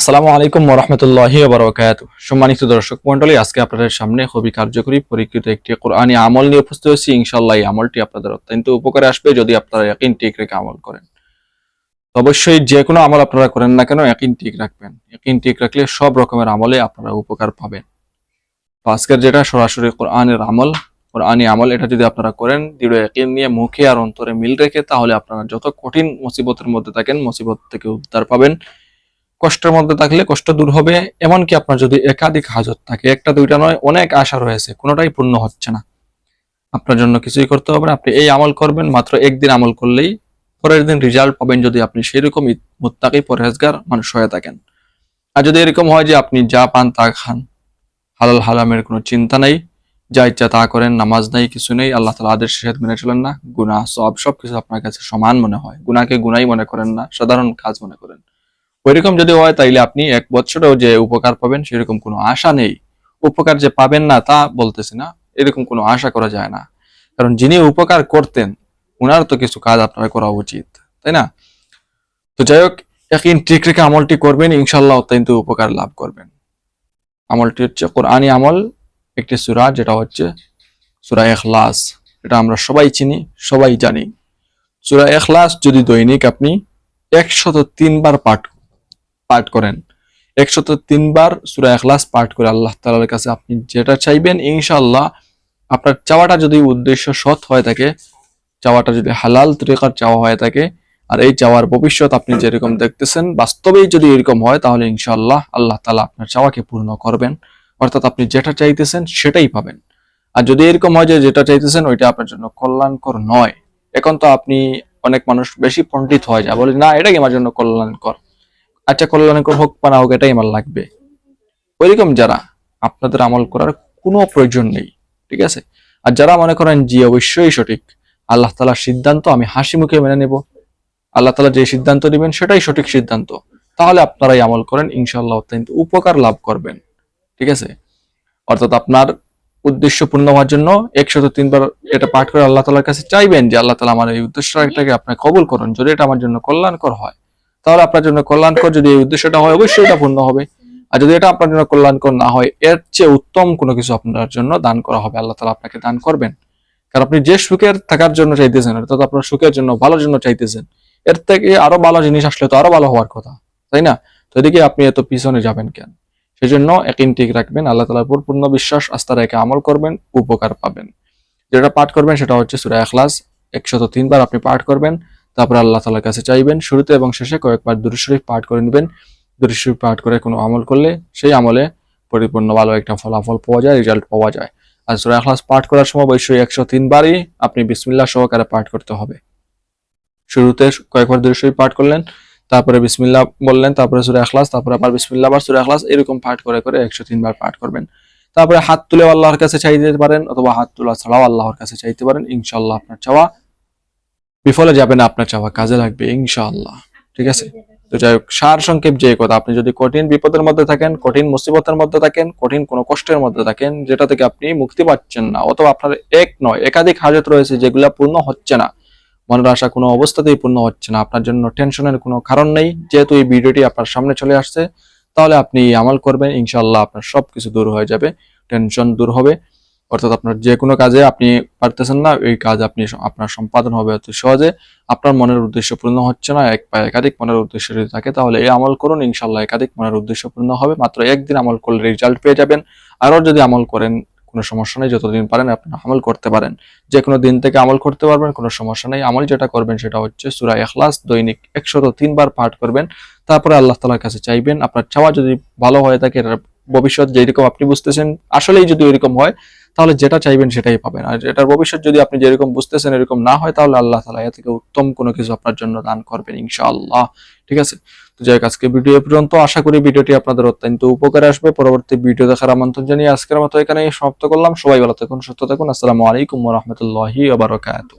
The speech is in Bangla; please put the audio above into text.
আসসালামু আলাইকুম ওরহমতুল্লাহি বারকাত সম্মানিত দর্শক মন্ডলী আজকে আপনাদের সামনে খুবই কার্যকরী পরীক্ষিত একটি কোরআনী আমল নিয়ে উপস্থিত হয়েছি। ইনশাল্লাহ এই আমলটি আপনাদের অত্যন্ত উপকারে আসবে যদি আপনারা একই টিক রেখে আমল করেন। অবশ্যই যে কোনো আমল আপনারা করেন না কেন একই টিক রাখবেন। একই টিক রাখলে সব রকমের আমলে আপনারা উপকার পাবেন। আজকের যেটা সরাসরি কোরআনের আমল, কোরআনী আমল, এটা যদি আপনারা করেন দৃঢ় একই নিয়ে মুখে আর অন্তরে মিল রেখে, তাহলে আপনারা যত কঠিন মুসিবতের মধ্যে থাকেন, মুসিবত থেকে উদ্ধার পাবেন। কষ্টের মধ্যে থাকলে কষ্ট দূর হবে, এমনকি আপনার যদি একাধিক হাজত থাকে, একটা, দুইটা নয়, অনেক আশা রয়েছে, কোনোটাই পূর্ণ হচ্ছে না। আপনার জন্য কিছুই করতে হবে না, আপনি এই আমল করবেন, মাত্র একদিন আমল করলেই পরের দিন রেজাল্ট পাবেন যদি আপনি সেরকম মুত্তাকি পরহেজগার মানুষ হয়ে থাকেন। আর যদি এরকম হয় যে আপনি যা পান তা খান, হালাল হালামের কোনো চিন্তা নেই, যা ইচ্ছা তা করেন, নামাজ নাই, কিছু নেই, আল্লাহ তালা আদেশ নিষেধ মেনে চলেন না, গুনাহ সব সব কিছু আপনার কাছে সমান মনে হয়। গুনাকে গুনাই মনে করেন না, সাধারণ কাজ মনে করেন। ওইরকম যদি হয় তাইলে আপনি এক বছরেও যে উপকার পাবেন সেরকম কোনো আশা নেই। উপকার যে পাবেন না তা বলতেছি না, এরকম কোনো আশা করা যায় না। কারণ যিনি উপকার করতেন, উনার তো কিছু কাজ আপনার করা উচিত, তাই না? তো যাই হোক একদিন ঠিক রেখে আমলটি করবেন ইনশাল্লাহ অত্যন্ত উপকার লাভ করবেন। আমলটি হচ্ছে কোরআনি আমল, একটি সুরা যেটা হচ্ছে সুরা এখলাস এটা আমরা সবাই চিনি, সবাই জানি। সুরা এখলাস যদি দৈনিক আপনি একশত তিনবার পাঠ পাঠ করেন। একশত তিনবার সুরা এখলাস পাঠ করে আল্লাহ তালার কাছে আপনি যেটা চাইবেন, ইনশাআল্লাহ আপনার চাওয়াটা যদি উদ্দেশ্য সৎ হয়ে থাকে, চাওয়াটা যদি হালাল তরিকার চাওয়া হয়ে থাকে, আর এই চাওয়ার ভবিষ্যৎ আপনি যেরকম দেখতেছেন, বাস্তবেই যদি এরকম হয়, তাহলে ইনশাল্লাহ আল্লাহ তালা আপনার চাওয়াকে পূর্ণ করবেন। অর্থাৎ আপনি যেটা চাইতেছেন সেটাই পাবেন। আর যদি এরকম হয় যে যেটা চাইতেছেন ওইটা আপনার জন্য কল্যাণকর নয়। এখন তো আপনি অনেক মানুষ বেশি পণ্ডিত হয়ে যায়, বলে না, এটাই আমার জন্য কল্যাণকর। আচ্ছা কল্যাণকর হোক বা না হোক, এটাই আমার লাগবে। ওইরকম যারা, আপনাদের আমল করার কোনো প্রয়োজন নেই, ঠিক আছে? আর যারা মনে করেন জি অবশ্যই সঠিক, আল্লাহ তালার সিদ্ধান্ত আমি হাসি মুখে মেনে নেব। আল্লাহ তালা যে সিদ্ধান্ত নেবেন, সেটাই সঠিক সিদ্ধান্ত। তাহলে আপনারাই আমল করেন ইনশাল্লাহ অত্যন্ত উপকার লাভ করবেন, ঠিক আছে? অর্থাৎ আপনার উদ্দেশ্য পূর্ণ হওয়ার জন্য একশত তিনবার এটা পাঠ করে আল্লাহ তালার কাছে চাইবেন যে, আল্লাহ তালা আমার এই উদ্দেশ্যটাকে আপনি কবুল করুন। যদি এটা আমার জন্য কল্যাণকর হয় তাহলে আপনার জন্য কল্যাণকর যদি এই উদ্দেশ্যটা হয়, অবশ্যই এটা পূর্ণ হবে। আর যদি এটা আপনার জন্য কল্যাণকর না হয়, এর চেয়ে উত্তম কোনো কিছু আপনার জন্য দান করা হবে। আল্লাহ তালা আপনাকে দান করবেন। কারণ আপনি যে সুখের থাকার জন্য চাইতেছেন, অর্থাৎ আপনার সুখের জন্য, ভালোর জন্য চাইতেছেন, এর থেকে আরও ভালো জিনিস আসলে তো আরও ভালো হওয়ার কথা, তাই না? তো এদিকে আপনি এত পিছনে যাবেন কেন? সেই জন্য একই ঠিক রাখবেন, আল্লাহ তালার উপর পূর্ণ বিশ্বাস, আস্থা রেখে আমল করবেন, উপকার পাবেন। যেটা পাঠ করবেন সেটা হচ্ছে সুরা এখলাস একশত তিনবার আপনি পাঠ করবেন। তারপরে আল্লাহ তালার কাছে চাইবেন শুরুতে এবং শেষে কয়েকবার দুরুশরীফ পাঠ করে নেবেন। দুরুশরীফ পাঠ করে কোনো আমল করলে সেই আমলে পরিপূর্ণ ভালো একটা ফলাফল পাওয়া যায় রেজাল্ট পাওয়া যায়। আর সুরা এখলাস পাঠ করার সময় অবশ্যই একশো তিনবারই আপনি বিসমিল্লাহ সহকারে পাঠ করতে হবে। শুরুতে কয়েকবার দুরুশরীফ পাঠ করলেন, তারপরে বিসমিল্লাহ বললেন, তারপরে সুরা এখলাস তারপরে আবার বিসমিল্লাহ, আবার সুরা এখলাস এরকম পাঠ করে করে একশো তিনবার পাঠ করবেন। তারপরে হাত তুলে আল্লাহর কাছে চাইতে পারেন অথবা হাত তোলা ছাড়াও আল্লাহর কাছে চাইতে পারেন ইনশাল্লাহ আপনার চাওয়া বিফলে যাবে না আপনার চাওয়া কাজে লাগবে, ইনশাআল্লাহ। ঠিক আছে? তো যাই হোক, সার সংক্ষেপ যে কথা, আপনি যদি কঠিন বিপদের মধ্যে থাকেন, কঠিন মুসিবতের মধ্যে থাকেন, কঠিন কোনো কষ্টের মধ্যে থাকেন, যেটা থেকে আপনি মুক্তি পাচ্ছেন না, অথবা আপনার এক নয়, একাধিক হাজত রয়েছে যেগুলা পূর্ণ হচ্ছে না, মনের আশা কোনো অবস্থাতেই পূর্ণ হচ্ছে না, আপনার জন্য টেনশনের কোনো কারণ নেই, যেহেতু এই ভিডিওটি আপনার সামনে চলে আসছে, তাহলে আপনি আমল করবেন ইনশাল্লাহ আপনার সবকিছু দূর হয়ে যাবে, টেনশন দূর হবে। অর্থাৎ আপনার যে কোনো কাজে আপনি পারতেছেন না, এই কাজ আপনি আপনার সম্পাদন হবে অতি সহজে। আপনার মনের উদ্দেশ্য পূর্ণ হচ্ছে না, এক বা একাধিক মনের উদ্দেশ্য যদি থাকে, তাহলে এই আমল করুন। ইনশাল্লাহ একাধিক মনের উদ্দেশ্য পূর্ণ হবে। মাত্র একদিন আমল করলে রেজাল্ট পেয়ে যাবেন। আরও যদি আমল করেন, কোনো সমস্যা নেই। যতদিন পারেন আপনি আমল করতে পারেন। যে কোনো দিন থেকে আমল করতে পারবেন, কোনো সমস্যা নেই। আমল যেটা করবেন সেটা হচ্ছে সুরা এখলাস দৈনিক একশত তিনবার পাঠ করবেন। তারপরে আল্লাহ তালার কাছে চাইবেন, আপনার চাওয়া যদি ভালো হয়ে থাকে ভবিষ্যৎ যেরকম আপনি বুঝতেছেন, আসলেই যদি এরকম হয় তাহলে যেটা চাইবেন সেটাই পাবেন। আর এটার ভবিষ্যৎ যদি আপনি যেরকম বুঝতেছেন এরকম না হয়, তাহলে আল্লাহ তালা এ থেকে উত্তম কোনো কিছু আপনার জন্য দান করবেন ইনশাআল্লাহ। ঠিক আছে? তো যাই আজকে ভিডিও পর্যন্ত। আশা করি ভিডিওটি আপনাদের অত্যন্ত উপকারে আসবে। পরবর্তী ভিডিও দেখার আমন্ত্রণ জানিয়ে আজকের মতো এখানে সমাপ্ত করলাম। সবাই ভালো থাকুন, সুস্থ থাকুন। আসসালামু আলাইকুম রহমতুল্লাহি আবরকাত